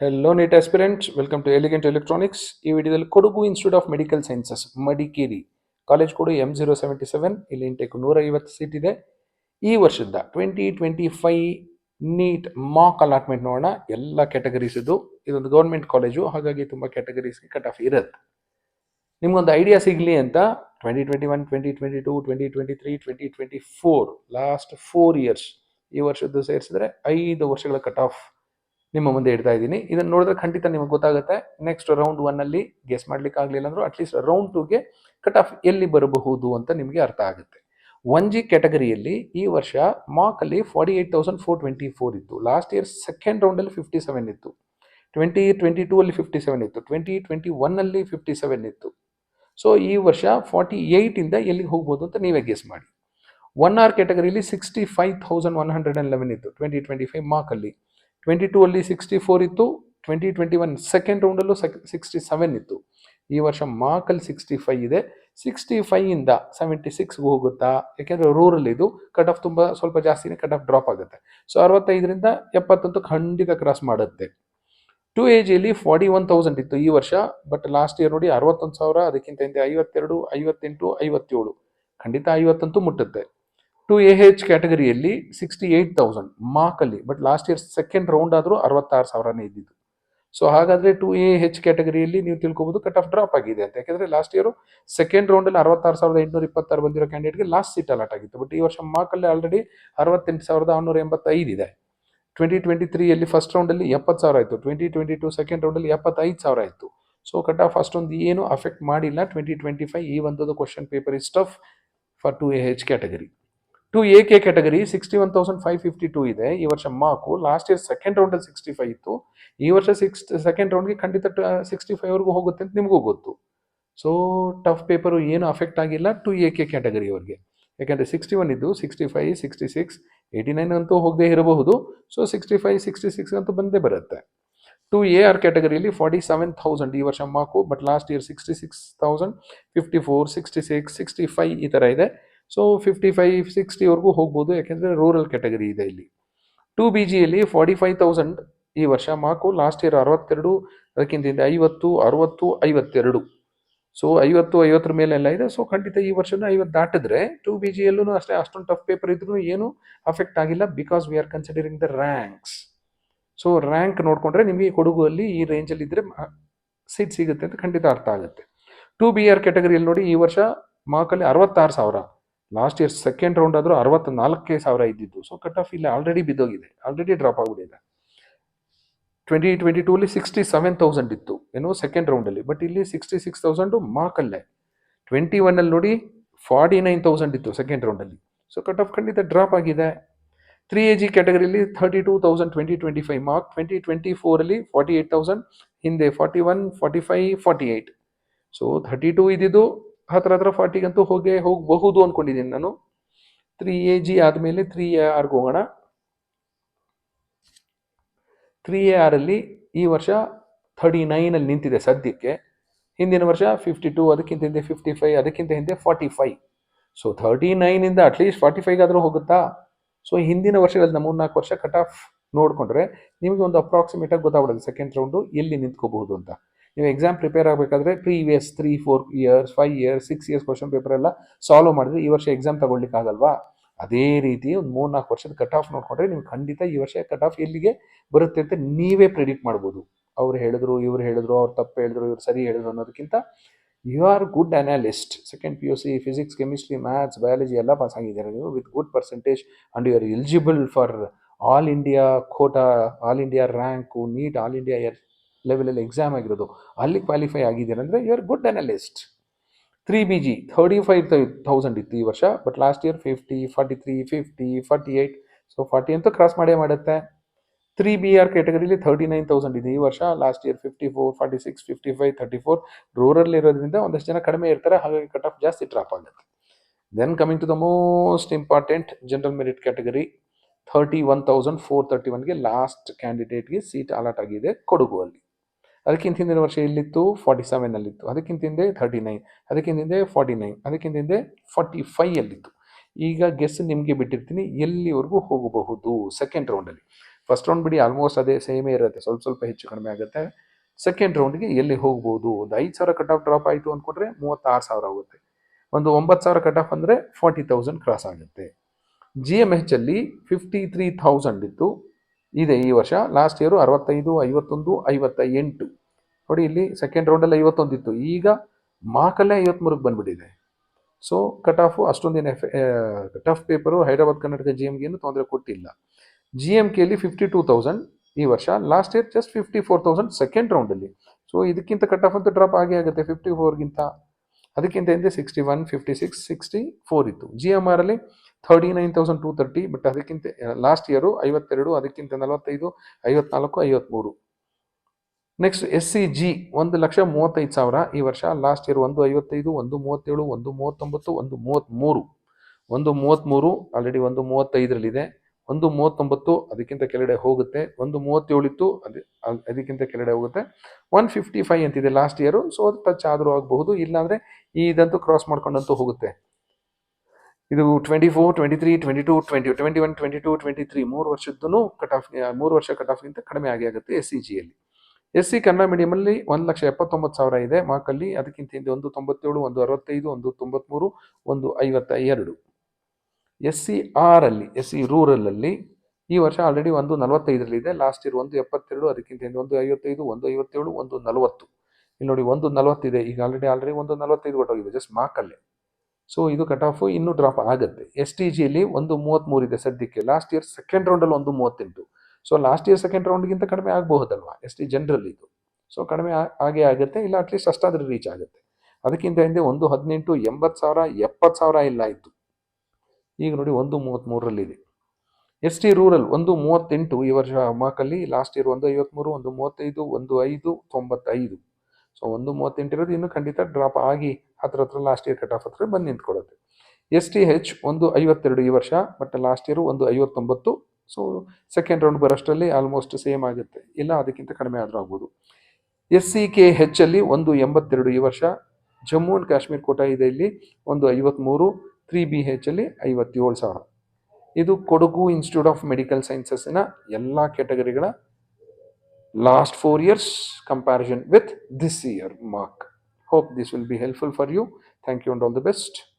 Hello NEET aspirants welcome to elegant electronics ಈ ವಿಡಿಯೋದಲ್ಲಿ Kodagu institute of medical sciences Madikeri college code M zero seventy seven ಇಲ್ಲಿ intake ನೂರ ಐವತ್ತು seat ಇದೆ. ಈ ವರ್ಷದ twenty twenty five NEET mock allotment ನೋಡೋಣ. ಎಲ್ಲ ಕ್ಯಾಟಗರೀಸ್ ಇದು ಇದೊಂದು ಗೌರ್ಮೆಂಟ್ ಕಾಲೇಜು ಹಾಗಾಗಿ ತುಂಬ ಕ್ಯಾಟಗರೀಸ್ಗೆ ಕಟ್ ಆಫ್ ಇರುತ್ತೆ. ನಿಮ್ಗೊಂದು ಐಡಿಯಾ ಸಿಗಲಿ ಅಂತ twenty twenty one twenty twenty two twenty twenty three twenty twenty four last four years ಈ ವರ್ಷದ್ದು ಸೇರಿಸಿದ್ರೆ ಐದು ವರ್ಷಗಳ ಕಟ್ ಆಫ್ ನಿಮ್ಮ ಮುಂದೆ ಇಡ್ತಾ ಇದ್ದೀನಿ. ಇದನ್ನು ನೋಡಿದ್ರೆ ಖಂಡಿತ ನಿಮಗೆ ಗೊತ್ತಾಗುತ್ತೆ. ನೆಕ್ಸ್ಟ್ ರೌಂಡ್ ಒನ್ನಲ್ಲಿ ಗೆಸ್ ಮಾಡ್ಲಿಕ್ಕೆ ಆಗಲಿಲ್ಲ ಅಂದ್ರೂ ಅಟ್ಲೀಸ್ಟ್ ರೌಂಡ್ ಟೂಗೆ ಕಟ್ ಆಫ್ ಎಲ್ಲಿ ಬರಬಹುದು ಅಂತ ನಿಮಗೆ ಅರ್ಥ ಆಗುತ್ತೆ. ಒನ್ ಜಿ ಕ್ಯಾಟಗರಿಯಲ್ಲಿ ಈ ವರ್ಷ ಮಾಕಲ್ಲಿ forty eight thousand four twenty four ಇತ್ತು. ಲಾಸ್ಟ್ ಇಯರ್ ಸೆಕೆಂಡ್ ರೌಂಡಲ್ಲಿ ಫಿಫ್ಟಿ ಸೆವೆನ್ ಇತ್ತು. ಟ್ವೆಂಟಿ ಟ್ವೆಂಟಿ ಟೂ ಅಲ್ಲಿ ಫಿಫ್ಟಿ ಸೆವೆನ್ ಇತ್ತು. ಟ್ವೆಂಟಿ ಟ್ವೆಂಟಿ ಒನ್ ಅಲ್ಲಿ ಫಿಫ್ಟಿ ಸೆವೆನ್ ಇತ್ತು. ಸೊ ಈ ವರ್ಷ ಫಾರ್ಟಿ ಏಯ್ಟಿಂದ ಎಲ್ಲಿಗೆ ಹೋಗ್ಬೋದು ಅಂತ ನೀವೇ ಗೆಸ್ ಮಾಡಿ. One R ಕ್ಯಾಟಗರಿಲಿ sixty five thousand one hundred and eleven ಇತ್ತು. ಟ್ವೆಂಟಿ ಟ್ವೆಂಟಿ ಫೈವ್ ಮಾರ್ಕಲ್ಲಿ ಟ್ವೆಂಟಿ ಟೂ ಅಲ್ಲಿ ಸಿಕ್ಸ್ಟಿ ಫೋರ್ ಇತ್ತು ಟ್ವೆಂಟಿ ಟ್ವೆಂಟಿ ಒನ್ ಸೆಕೆಂಡ್ ರೌಂಡಲ್ಲೂ ಸಿಕ್ಸ್ಟಿ ಸೆವೆನ್ ಇತ್ತು. ಈ ವರ್ಷ ಮಾರ್ಕಲ್ಲಿ ಸಿಕ್ಸ್ಟಿ ಫೈವ್ ಇದೆ. ಸಿಕ್ಸ್ಟಿ ಫೈವಿಂದ ಸೆವೆಂಟಿ ಸಿಕ್ಸ್ಗೆ ಹೋಗುತ್ತಾ? ಯಾಕೆಂದರೆ ರೂರಲ್ ಇದು ಕಟ್ ಆಫ್ ತುಂಬ ಸ್ವಲ್ಪ ಜಾಸ್ತಿನೇ ಕಟ್ ಆಫ್ ಡ್ರಾಪ್ ಆಗುತ್ತೆ. ಸೊ ಅರವತ್ತೈದರಿಂದ ಎಪ್ಪತ್ತಂತೂ ಖಂಡಿತ ಕ್ರಾಸ್ ಮಾಡುತ್ತೆ. ಟೂ ಎ ಜಿಯಲ್ಲಿ ಫಾರ್ಟಿ ಒನ್ ತೌಸಂಡ್ ಇತ್ತು ಈ ವರ್ಷ ಬಟ್ ಲಾಸ್ಟ್ ಇಯರ್ ನೋಡಿ ಅರವತ್ತೊಂದು ಸಾವಿರ, ಅದಕ್ಕಿಂತ ಹಿಂದೆ ಐವತ್ತೆರಡು, ಐವತ್ತೆಂಟು, ಐವತ್ತೇಳು. ಖಂಡಿತ ಐವತ್ತಂತೂ ಮುಟ್ಟುತ್ತೆ. ಟು ಎ ಹೆಚ್ ಕ್ಯಾಟಗರಿಯಲ್ಲಿ sixty eight thousand ಮಾರ್ಕಲ್ಲಿ but last year second round ಆದರೂ ಅರವತ್ತಾರು ಸಾವಿರನೇ ಇದ್ದಿದ್ದು. ಸೊ ಹಾಗಾದರೆ ಟು ಎ ಹೆಚ್ ಕ್ಯಾಟಗರಿಯಲ್ಲಿ ನೀವು ತಿಳ್ಕೊಬೋದು ಕಟ್ ಆಫ್ ಡ್ರಾಪ್ ಆಗಿದೆ ಅಂತ. ಯಾಕೆಂದರೆ ಲಾಸ್ಟ್ ಇಯರು ಸೆಕೆಂಡ್ ರೌಂಡಲ್ಲಿ ಅರವತ್ತಾರು ಸಾವಿರದ ಎಂಟುನೂರ ಇಪ್ಪತ್ತಾರು ಬಂದಿರೋ ಕ್ಯಾಂಡಿಡೇಟ್ಗೆ ಲಾಸ್ಟ್ ಸೀಟ್ ಅಲಾಟ್ ಆಗಿತ್ತು. ಬಟ್ ಈ ವರ್ಷ ಮಾರ್ಕಲ್ಲಿ ಆಲ್ರೆಡಿ ಅರವತ್ತೆಂಟು ಸಾವಿರದ ಆರುನೂರ ಎಂಬತ್ತೈದು ಇದೆ. ಟ್ವೆಂಟಿ ಟ್ವೆಂಟಿ ತ್ರೀಯಲ್ಲಿ ಫಸ್ಟ್ ರೌಂಡಲ್ಲಿ ಎಪ್ಪತ್ತು ಸಾವಿರ ಆಯಿತು. ಟ್ವೆಂಟಿ ಟ್ವೆಂಟಿ ಟು ಸೆಕೆಂಡ್ ರೌಂಡಲ್ಲಿ ಎಪ್ಪತ್ತೈದು ಸಾವಿರ ಆಯಿತು. ಸೊ ಕಟ್ ಆಫ್ ಅಷ್ಟೊಂದು ಏನು ಅಫೆಕ್ಟ್ ಮಾಡಿಲ್ಲ. ಟ್ವೆಂಟಿ ಟ್ವೆಂಟಿ ಫೈವ್ ಈ ಒಂದು question paper is tough for two A H category. Two A K category sixty one thousand five fifty two ಇದೆ. ಈ ವರ್ಷ ಮಾರ್ಕು ಲಾಸ್ಟ್ ಇಯರ್ ಸೆಕೆಂಡ್ ರೌಂಡಲ್ಲಿ ಸಿಕ್ಸ್ಟಿ ಫೈವ್ ಇತ್ತು. ಈ ವರ್ಷ ಸಿಕ್ಸ್ ಸೆಕೆಂಡ್ ರೌಂಡ್ಗೆ ಖಂಡಿತ ಸಿಕ್ಸ್ಟಿ ಫೈವ್ವರೆಗೂ ಹೋಗುತ್ತೆ ಅಂತ ನಿಮಗೂ ಗೊತ್ತು. ಸೊ ಟಫ್ ಪೇಪರು ಏನು ಅಫೆಕ್ಟ್ ಆಗಿಲ್ಲ ಟು ಎ ಕೆ ಕ್ಯಾಟಗರಿ ಅವ್ರಿಗೆ. ಯಾಕೆಂದರೆ ಸಿಕ್ಸ್ಟಿ ಒನ್ ಇದ್ದು sixty five sixty six eighty nine ಅಂತೂ ಹೋಗದೇ ಇರಬಹುದು. So sixty five sixty six ಅಂತೂ ಬಂದೇ ಬರುತ್ತೆ. ಟು ಎ ಆರ್ ಕ್ಯಾಟಗರಿಯಲ್ಲಿ ಫಾರ್ಟಿ ಸೆವೆನ್ ಥೌಸಂಡ್ ಈ ವರ್ಷ mark but last year sixty six thousand fifty four sixty six sixty five ಈ ಥರ ಇದೆ. ಸೊ ಫಿಫ್ಟಿ ಫೈವ್ ಸಿಕ್ಸ್ಟಿವರೆಗೂ ಹೋಗ್ಬೋದು, ಯಾಕೆಂದರೆ ರೂರಲ್ ಕ್ಯಾಟಗರಿ ಇದೆ ಇಲ್ಲಿ. ಟು ಬಿ ಜಿಯಲ್ಲಿ ಫಾರ್ಟಿ ಫೈವ್ ತೌಸಂಡ್ ಈ ವರ್ಷ ಮಾರ್ಕು ಲಾಸ್ಟ್ ಇಯರ್ ಅರವತ್ತೆರಡು, ಅದಕ್ಕಿಂತ ಐವತ್ತು, ಅರವತ್ತು, ಐವತ್ತೆರಡು. ಸೊ ಐವತ್ತು, ಐವತ್ತರ ಮೇಲೆಲ್ಲ ಇದೆ. ಸೊ ಖಂಡಿತ ಈ ವರ್ಷನೂ ಐವತ್ತು ದಾಟಿದ್ರೆ ಟು ಬಿ ಜಿಯಲ್ಲೂ ಅಷ್ಟೇ ಅಷ್ಟೊಂದು ಟಫ್ ಪೇಪರ್ ಇದ್ರೂ ಏನು ಅಫೆಕ್ಟ್ ಆಗಿಲ್ಲ because we are considering the ranks so rank ನೋಡಿಕೊಂಡ್ರೆ ನಿಮಗೆ ಕೊಡಗುವಲ್ಲಿ ಈ ರೇಂಜಲ್ಲಿ ಇದ್ದರೆ ಸೀಟ್ ಸಿಗುತ್ತೆ ಅಂತ ಖಂಡಿತ ಅರ್ಥ ಆಗುತ್ತೆ. ಟು ಬಿ ಆರ್ ಕ್ಯಾಟಗರಿಯಲ್ಲಿ ನೋಡಿ ಈ ವರ್ಷ ಮಾರ್ಕಲ್ಲಿ ಅರವತ್ತಾರು ಸಾವಿರ. ಲಾಸ್ಟ್ ಇಯರ್ ಸೆಕೆಂಡ್ ರೌಂಡ್ ಆದರೂ ಅರವತ್ತ ನಾಲ್ಕೇ ಸಾವಿರ ಇದ್ದಿದ್ದು. ಸೊ ಕಟ್ ಆಫ್ ಇಲ್ಲಿ ಆಲ್ರೆಡಿ ಬಿದ್ದೋಗಿದೆ. ಆಲ್ರೆಡಿ ಡ್ರಾಪ್ ಆಗಿಬಿಟ್ಟಿದೆ. ಟ್ವೆಂಟಿ ಟ್ವೆಂಟಿ ಟೂಲಿ ಸಿಕ್ಸ್ಟಿ ಸೆವೆನ್ ತೌಸಂಡ್ ಇತ್ತು. ಏನು ಸೆಕೆಂಡ್ ರೌಂಡಲ್ಲಿ ಬಟ್ ಇಲ್ಲಿ ಸಿಕ್ಸ್ಟಿ ಸಿಕ್ಸ್ ತೌಸಂಡು ಮಾರ್ಕಲ್ಲೇ ಟ್ವೆಂಟಿ ಒನ್ನಲ್ಲಿ ನೋಡಿ ಫಾರ್ಟಿ ನೈನ್ ತೌಸಂಡ್ ಇತ್ತು ಸೆಕೆಂಡ್ ರೌಂಡಲ್ಲಿ ಸೊ ಕಟ್ ಆಫ್ ಖಂಡಿತ ಡ್ರಾಪ್ ಆಗಿದೆ. Three A G ಕ್ಯಾಟಗರಿಲಿ thirty two thousand twenty twenty five mark twenty twenty ಫೋರಲ್ಲಿ forty eight thousand ಹಿಂದೆ forty one forty five forty eight so thirty two ಇದ್ದಿದ್ದು. ಹತ್ರ ಹತ್ರ ಫಾರ್ಟಿಗಂತೂ ಹೋಗಿ ಹೋಗಬಹುದು ಅಂದ್ಕೊಂಡಿದ್ದೀನಿ ನಾನು. ತ್ರೀ ಎ ಜಿ ಆದಮೇಲೆ ತ್ರೀ ಎ ಆರ್ಗೆ ಹೋಗೋಣ. ತ್ರೀ ಎ ಆರಲ್ಲಿ ಈ ವರ್ಷ ಥರ್ಟಿ ನೈನಲ್ಲಿ ನಿಂತಿದೆ ಸದ್ಯಕ್ಕೆ. ಹಿಂದಿನ ವರ್ಷ ಫಿಫ್ಟಿ ಟೂ ಅದಕ್ಕಿಂತ ಹಿಂದೆ ಫಿಫ್ಟಿ ಫೈವ್ ಅದಕ್ಕಿಂತ ಹಿಂದೆ ಫಾರ್ಟಿ ಫೈವ್ ಸೊ ಥರ್ಟಿ ನೈನಿಂದ ಅಟ್ಲೀಸ್ಟ್ ಫಾರ್ಟಿ ಫೈವ್ಗಾದರೂ ಹೋಗುತ್ತಾ? ಸೊ ಹಿಂದಿನ ವರ್ಷಗಳಲ್ಲಿ ಮೂರ್ನಾಲ್ಕು ವರ್ಷ ಕಟ್ ಆಫ್ ನೋಡಿಕೊಂಡ್ರೆ ನಿಮಗೆ ಒಂದು ಅಪ್ರಾಕ್ಸಿಮೇಟಾಗಿ ಗೊತ್ತಾಗ್ಬಿಡುತ್ತೆ ಸೆಕೆಂಡ್ ರೌಂಡು ಎಲ್ಲಿ ನಿಂತ್ಕೋಬಹುದು ಅಂತ. ನೀವು ಎಕ್ಸಾಮ್ ಪ್ರಿಪೇರ್ ಆಗಬೇಕಾದ್ರೆ previous three four years five years six years question paper ಎಲ್ಲ ಸಾಲ್ವ್ ಮಾಡಿದ್ರೆ ಈ ವರ್ಷ ಎಕ್ಸಾಮ್ ತಗೊಳ್ಲಿಕ್ಕೆ ಆಗಲ್ವಾ? ಅದೇ ರೀತಿ ಒಂದು ಮೂರ್ನಾಲ್ಕು ವರ್ಷದ ಕಟ್ ಆಫ್ ನೋಡಿಕೊಂಡ್ರೆ ನೀವು ಖಂಡಿತ ಈ ವರ್ಷ ಕಟ್ ಆಫ್ ಎಲ್ಲಿಗೆ ಬರುತ್ತೆ ಅಂತ ನೀವೇ ಪ್ರಿಡಿಕ್ಟ್ ಮಾಡ್ಬೋದು. ಅವ್ರು ಹೇಳಿದ್ರು, ಇವ್ರು ಹೇಳಿದ್ರು, ಅವ್ರು ತಪ್ಪು ಹೇಳಿದ್ರು, ಇವ್ರು ಸರಿ ಹೇಳಿದ್ರು ಅನ್ನೋದಕ್ಕಿಂತ you are good analyst second P U C physics chemistry maths biology ಎಲ್ಲ ಪಾಸ್ ಆಗಿದ್ದಾರೆ ನೀವು? With good percentage and you are eligible for all India quota all India rank NEET all India ಎರ್ ಲೆವೆಲಲ್ಲಿ ಎಕ್ಸಾಮ್ ಆಗಿರೋದು. ಅಲ್ಲಿ qualify ಆಗಿದ್ದೀರ ಅಂದರೆ you are good analyst three B G thirty five thousand ಇತ್ತು ಈ ವರ್ಷ but last year fifty forty three fifty forty eight so forty ಅಂತೂ cross ಮಾಡೇ ಮಾಡುತ್ತೆ. ತ್ರೀ ಬಿ ಆರ್ ಕ್ಯಾಟಗರಿಲಿ ಥರ್ಟಿ ನೈನ್ ತೌಸಂಡ್ ಇದೆ ಈ ವರ್ಷ last year fifty four forty six fifty five thirty four rural ಇರೋದ್ರಿಂದ ಒಂದಷ್ಟು ಜನ ಕಡಿಮೆ ಇರ್ತಾರೆ, ಹಾಗಾಗಿ ಕಟ್ ಆಫ್ ಜಾಸ್ತಿ ಡ್ರಾಪ್ ಆಗುತ್ತೆ. Then coming to the most important general merit category thirty one thousand four thirty ಒನ್ಗೆ last ಕ್ಯಾಂಡಿಡೇಟ್ಗೆ ಸೀಟ್ ಅಲಾಟ್ ಆಗಿದೆ ಕೊಡಗು ಅಲ್ಲಿ. ಅದಕ್ಕಿಂತ ಹಿಂದಿನ ವರ್ಷ ಇಲ್ಲಿತ್ತು ಫಾರ್ಟಿ ಸೆವೆನಲ್ಲಿತ್ತು ಅದಕ್ಕಿಂತ ಹಿಂದೆ ಥರ್ಟಿ ನೈನ್ ಅದಕ್ಕಿಂತ ಹಿಂದೆ ಫಾರ್ಟಿ ನೈನ್ ಅದಕ್ಕಿಂತ ಹಿಂದೆ ಫಾರ್ಟಿ ಫೈಯಲ್ಲಿತ್ತು ಈಗ ಗೆಸ್ ನಿಮಗೆ ಬಿಟ್ಟಿರ್ತೀನಿ. ಎಲ್ಲಿವರೆಗೂ ಹೋಗಬಹುದು? ಸೆಕೆಂಡ್ ರೌಂಡಲ್ಲಿ ಫಸ್ಟ್ ರೌಂಡ್ ಬಿಡಿ ಆಲ್ಮೋಸ್ಟ್ ಅದೇ ಸೇಮೇ ಇರುತ್ತೆ. ಸ್ವಲ್ಪ ಸ್ವಲ್ಪ ಹೆಚ್ಚು ಕಡಿಮೆ ಆಗುತ್ತೆ. ಸೆಕೆಂಡ್ ರೌಂಡ್ಗೆ ಎಲ್ಲಿ ಹೋಗ್ಬೋದು ಒಂದು ಐದು ಸಾವಿರ ಕಟ್ ಆಫ್ ಡ್ರಾಪ್ ಆಯಿತು ಅಂದ್ಕೊಂಡ್ರೆ ಮೂವತ್ತಾರು ಸಾವಿರ ಆಗುತ್ತೆ ಒಂದು ಒಂಬತ್ತು ಸಾವಿರ ಕಟ್ ಆಫ್ ಅಂದರೆ ಫಾರ್ಟಿ ತೌಸಂಡ್ ಕ್ರಾಸ್ ಆಗುತ್ತೆ. ಜಿ ಎಂ ಎಚ್ ಅಲ್ಲಿ ಫಿಫ್ಟಿ ತ್ರೀ ಥೌಸಂಡ್ ಇತ್ತು. ಇದೆ ಈ ವರ್ಷ. ಲಾಸ್ಟ್ ಇಯರು ಅರವತ್ತೈದು, ಐವತ್ತೊಂದು ಐವತ್ತ ಎಂಟು ನೋಡಿ ಇಲ್ಲಿ ಸೆಕೆಂಡ್ ರೌಂಡಲ್ಲಿ ಐವತ್ತೊಂದಿತ್ತು. ಈಗ ಮಾರ್ಕಲ್ಲೇ ಐವತ್ಮೂರಕ್ಕೆ ಬಂದುಬಿಟ್ಟಿದೆ. So cut off ಅಷ್ಟೊಂದಿನ tough paper Hyderabad Karnataka G ಎಮ್ಗೆ ಏನು ತೊಂದರೆ ಕೊಟ್ಟಿಲ್ಲ. ಜಿ ಎಂ ಕೆಲಿ ಫಿಫ್ಟಿ ಟೂ ತೌಸಂಡ್ ಈ ವರ್ಷ. Last year just fifty four thousand second ರೌಂಡಲ್ಲಿ so ಇದಕ್ಕಿಂತ ಕಟ್ ಆಫ್ ಅಂತೂ ಡ್ರಾಪ್ ಆಗೇ ಆಗುತ್ತೆ. ಫಿಫ್ಟಿ ಫೋರ್ಗಿಂತ ಅದಕ್ಕಿಂತ ಹಿಂದೆ sixty one fifty six sixty four ಇತ್ತು ಜಿ ಎಂ ಆರಲ್ಲಿ thirty nine thousand two thirty but ಅದಕ್ಕಿಂತ ಲಾಸ್ಟ್ ಇಯರು ಐವತ್ತೆರಡು, ಅದಕ್ಕಿಂತ ನಲವತ್ತೈದು, ಐವತ್ನಾಲ್ಕು, ಐವತ್ಮೂರು. ನೆಕ್ಸ್ಟ್ ಎಸ್ ಸಿ ಜಿ ಒಂದು ಲಕ್ಷ ಮೂವತ್ತೈದು ಸಾವಿರ ಈ ವರ್ಷ. ಲಾಸ್ಟ್ ಇಯರ್ ಒಂದು ಐವತ್ತೈದು, ಒಂದು ಮೂವತ್ತೇಳು, ಒಂದು ಮೂವತ್ತೊಂಬತ್ತು, ಒಂದು ಮೂವತ್ತ್ಮೂರು ಒಂದು ಮೂವತ್ತ್ಮೂರು ಆಲ್ರೆಡಿ ಒಂದು ಮೂವತ್ತೈದರಲ್ಲಿದೆ. ಒಂದು ಮೂವತ್ತೊಂಬತ್ತು, ಅದಕ್ಕಿಂತ ಕೆಳಗಡೆ ಹೋಗುತ್ತೆ. ಒಂದು ಮೂವತ್ತೇಳು ಇತ್ತು ಅದು ಅದಕ್ಕಿಂತ ಕೆಳಗಡೆ ಹೋಗುತ್ತೆ. ಒನ್ ಫಿಫ್ಟಿ ಫೈವ್ ಅಂತಿದೆ ಲಾಸ್ಟ್ ಇಯರು ಸೊ ಅದು ಟಚ್ ಆದರೂ ಆಗಬಹುದು. ಇಲ್ಲಾಂದರೆ ಇದಂತೂ ಕ್ರಾಸ್ ಮಾಡ್ಕೊಂಡಂತೂ ಹೋಗುತ್ತೆ. ಇದು twenty four twenty three twenty two twenty twenty one twenty two twenty three ಮೂರು ವರ್ಷದ್ದು ಕಟ್ ಆಫ್ ಮೂರು ವರ್ಷ ಕಟ್ ಆಫ್ಗಿಂತ ಕಡಿಮೆ ಆಗಿ ಆಗುತ್ತೆ ಎಸ್ ಸಿ ಜಿಯಲ್ಲಿ ಎಸ್ ಸಿ ಕನ್ನಡ ಮೀಡಿಯಮಲ್ಲಿ ಒಂದು ಲಕ್ಷ ಎಪ್ಪತ್ತೊಂಬತ್ತು ಸಾವಿರ ಇದೆ. ಮಾರ್ಕಲ್ಲಿ ಅದಕ್ಕಿಂತ ಹಿಂದೆ ಒಂದು ತೊಂಬತ್ತೇಳು, ಒಂದು ಅರವತ್ತೈದು, ಒಂದು ತೊಂಬತ್ತ್ಮೂರು ಒಂದು ಐವತ್ತ ಎರಡು ಎಸ್ ಸಿ ಆರಲ್ಲಿ ಅಲ್ಲಿ ಎಸ್ ಸಿ ರೂರಲಲ್ಲಿ ಈ ವರ್ಷ ಆಲ್ರೆಡಿ ಒಂದು ನಲವತ್ತೈದರಲ್ಲಿದೆ ಲಾಸ್ಟ್ ಇಯರ್ ಒಂದು ಎಪ್ಪತ್ತೆರಡು, ಅದಕ್ಕಿಂತ ಹಿಂದೆ ಒಂದು ಐವತ್ತೈದು, ಒಂದು ಐವತ್ತೇಳು, ಒಂದು ನಲವತ್ತು. ಇಲ್ಲಿ ನೋಡಿ ಒಂದು ನಲವತ್ತಿದೆ ಈಗ ಆಲ್ರೆಡಿ ಆಲ್ರೆಡಿ ಒಂದು ನಲವತ್ತೈದು ಹೊಟ್ಟೋಗಿದೆ ಜಸ್ಟ್ ಮಾರ್ಕಲ್ಲೇ ಸೊ ಇದು ಕಟ್ ಆಫ್ ಇನ್ನೂ ಡ್ರಾಪ್ ಆಗುತ್ತೆ. ಎಸ್ ಟಿ ಜಿಯಲ್ಲಿ ಒಂದು ಮೂವತ್ತ್ಮೂರು ಇದೆ ಸದ್ಯಕ್ಕೆ. ಲಾಸ್ಟ್ ಇಯರ್ ಸೆಕೆಂಡ್ ರೌಂಡಲ್ಲಿ ಒಂದು ಮೂವತ್ತೆಂಟು. ಸೊ ಲಾಸ್ಟ್ ಇಯರ್ ಸೆಕೆಂಡ್ ರೌಂಡ್ಗಿಂತ ಕಡಿಮೆ ಆಗಬಹುದಲ್ವಾ? ಎಸ್ ಟಿ ಜನರಲ್ ಇದು. ಸೊ ಕಡಿಮೆ ಆಗೇ ಆಗುತ್ತೆ. ಇಲ್ಲ ಅಟ್ಲೀಸ್ಟ್ ಅಷ್ಟಾದರೂ ರೀಚ್ ಆಗುತ್ತೆ. ಅದಕ್ಕಿಂತ ಹಿಂದೆ ಒಂದು ಹದಿನೆಂಟು, ಎಂಬತ್ತು ಸಾವಿರ, ಎಪ್ಪತ್ತು ಸಾವಿರ ಇಲ್ಲ ಇತ್ತು. ಈಗ ನೋಡಿ ಒಂದು ಮೂವತ್ತ್ಮೂರರಲ್ಲಿದೆ ಎಸ್ ಟಿ ರೂರಲ್ ಒಂದು ಮೂವತ್ತೆಂಟು ಈ ವರ್ಷ ಮಾರ್ಕಲ್ಲಿ ಲಾಸ್ಟ್ ಇಯರ್ ಒಂದು ಐವತ್ತ್ಮೂರು ಒಂದು ಮೂವತ್ತೈದು, ಒಂದು ಐದು, ತೊಂಬತ್ತೈದು. ಸೊ ಒಂದು ಮೂವತ್ತೆಂಟು ಇರೋದು ಇನ್ನೂ ಖಂಡಿತ ಡ್ರಾಪ್ ಆಗಿ ಹತ್ರ ಹತ್ರ ಲಾಸ್ಟ್ ಇಯರ್ ಕಟ್ ಆಫ್ ಹತ್ರ ಬಂದು ನಿಂತ್ಕೊಳ್ಳುತ್ತೆ. ಎಸ್ ಟಿ ಹೆಚ್ ಒಂದು ಐವತ್ತೆರಡು ಈ ವರ್ಷ ಬಟ್ ಲಾಸ್ಟ್ ಇಯರ್ ಒಂದು ಐವತ್ತೊಂಬತ್ತು. ಸೊ ಸೆಕೆಂಡ್ ರೌಂಡ್ ಬರೋಷ್ಟರಲ್ಲಿ ಆಲ್ಮೋಸ್ಟ್ ಸೇಮ್ ಆಗುತ್ತೆ. ಇಲ್ಲ, ಅದಕ್ಕಿಂತ ಕಡಿಮೆ ಆದರೂ ಆಗ್ಬೋದು. ಎಸ್ ಸಿ ಕೆ ಹೆಚ್ ಅಲ್ಲಿ ಒಂದು ಎಂಬತ್ತೆರಡು ಈ ವರ್ಷ, ಜಮ್ಮು ಅಂಡ್ ಕಾಶ್ಮೀರ್ ಕೋಟ ಇದೆ ಇಲ್ಲಿ, ಒಂದು ಐವತ್ತ್ಮೂರು ತ್ರೀ ಬಿ ಹೆಚ್ ಅಲ್ಲಿ ಐವತ್ತೇಳು ಸಾವಿರ. ಇದು ಕೊಡಗು ಇನ್ಸ್ಟಿಟ್ಯೂಟ್ ಆಫ್ ಮೆಡಿಕಲ್ ಸೈನ್ಸಸ್ನ ಎಲ್ಲ ಕ್ಯಾಟಗರಿಗಳ last four years comparison with this year mark Hope this will be helpful for you. Thank you and all the best.